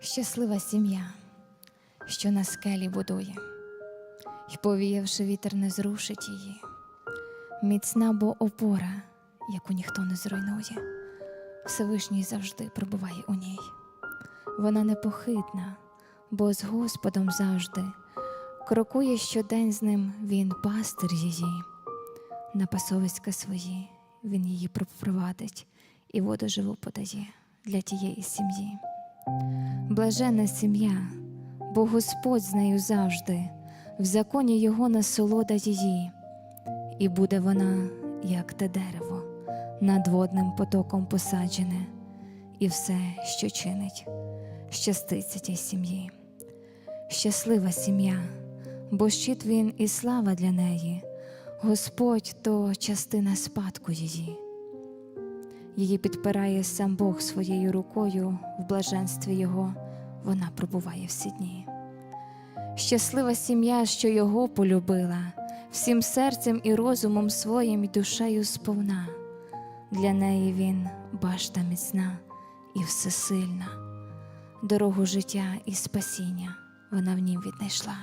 Щаслива сім'я, що на скелі будує, й повіявши вітер не зрушить її. Міцна бо опора, яку ніхто не зруйнує, Всевишній завжди пробуває у ній. Вона непохитна, бо з Господом завжди крокує щодень з ним він пастир її. На пасовиська свої він її провадить і воду живу подає для тієї сім'ї. Блаженна сім'я, бо Господь з нею завжди, в законі Його насолода її, і буде вона, як те дерево, над водним потоком посаджене, і все, що чинить, щаститься тій сім'ї. Щаслива сім'я, бо щит він і слава для неї, Господь то частина спадку її. Її підпирає сам Бог своєю рукою, в блаженстві Його вона пробуває всі дні. Щаслива сім'я, що його полюбила, всім серцем і розумом своїм і душею сповна. Для неї він башта міцна і всесильна, дорогу життя і спасіння вона в нім віднайшла.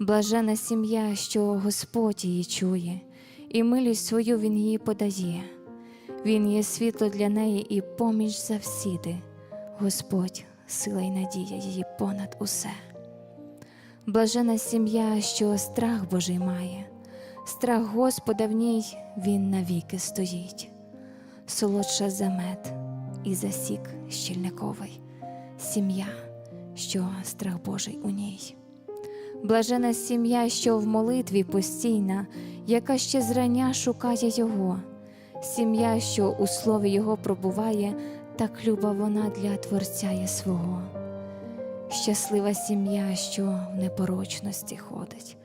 Блажена сім'я, що Господь її чує, і милість свою він їй подає. Він є світло для неї і поміч завсіди. Господь, сила й надія її понад усе. Блажена сім'я, що страх Божий має, страх Господа в ній він навіки стоїть, солодша за мед і засік щільниковий, сім'я, що страх Божий у ній. Блажена сім'я, що в молитві постійна, яка ще зрання шукає Його, сім'я, що у слові Його пробуває, так люба вона для Творця є свого. Щаслива сім'я, що в непорочності ходить,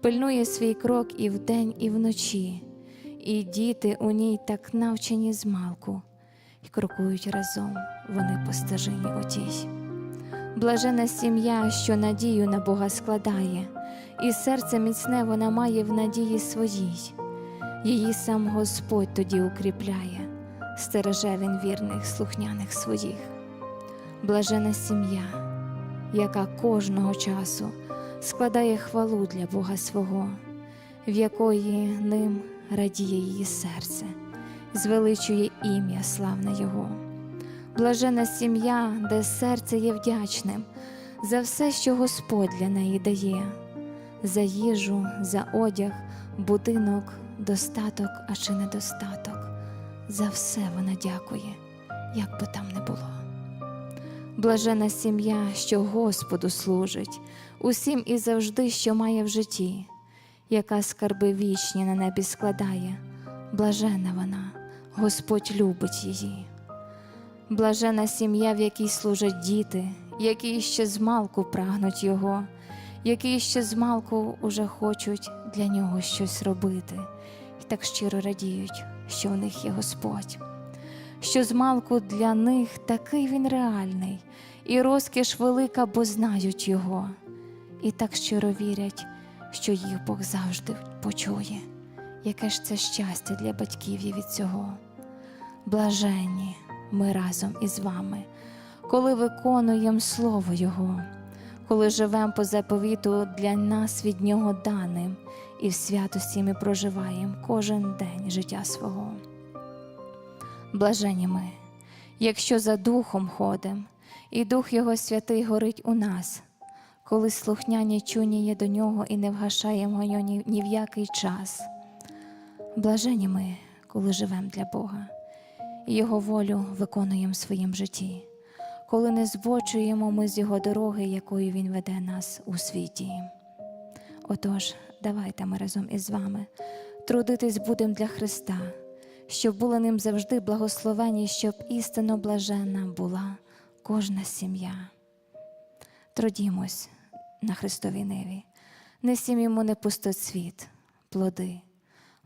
пильнує свій крок і вдень, і вночі, і діти у ній так навчені змалку, і крокують разом вони по стежині отій. Блажена сім'я, що надію на Бога складає, і серце міцне вона має в надії своїй. Її сам Господь тоді укріпляє, стереже він вірних, слухняних своїх. Блажена сім'я, яка кожного часу складає хвалу для Бога свого, в якої ним радіє її серце, звеличує ім'я славне Його. Блажена сім'я, де серце є вдячним за все, що Господь для неї дає, за їжу, за одяг, будинок, достаток, а чи недостаток. За все вона дякує, як би там не було. Блажена сім'я, що Господу служить, усім і завжди, що має в житті, яка скарби вічні на небі складає, блажена вона, Господь любить її. Блажена сім'я, в якій служать діти, які ще змалку прагнуть Його, які ще змалку уже хочуть для нього щось робити, і так щиро радіють, що у них є Господь, що змалку для них такий він реальний, і розкіш велика, бо знають Його, і так щиро вірять, що їх Бог завжди почує. Яке ж це щастя для батьків є від цього. Блаженні ми разом із вами, коли виконуємо Слово Його, коли живемо по заповіту для нас від Нього даним, і в святості ми проживаємо кожен день життя свого. Блажені ми, якщо за Духом ходим, і Дух Його Святий горить у нас, коли слухняні чуні є до Нього і не вгашаємо його ні, в який час. Блажені ми, коли живемо для Бога і Його волю виконуємо в своїм житті, коли не збочуємо ми з Його дороги, якою Він веде нас у світі. Отож, давайте ми разом із вами трудитись будемо для Христа, щоб були ним завжди благословені, щоб істинно блаженна була кожна сім'я. Трудімось на Христовій ниві, несім йому не пустоцвіт, плоди,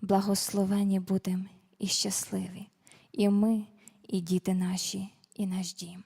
благословені будем і щасливі і ми, і діти наші, і наш дім.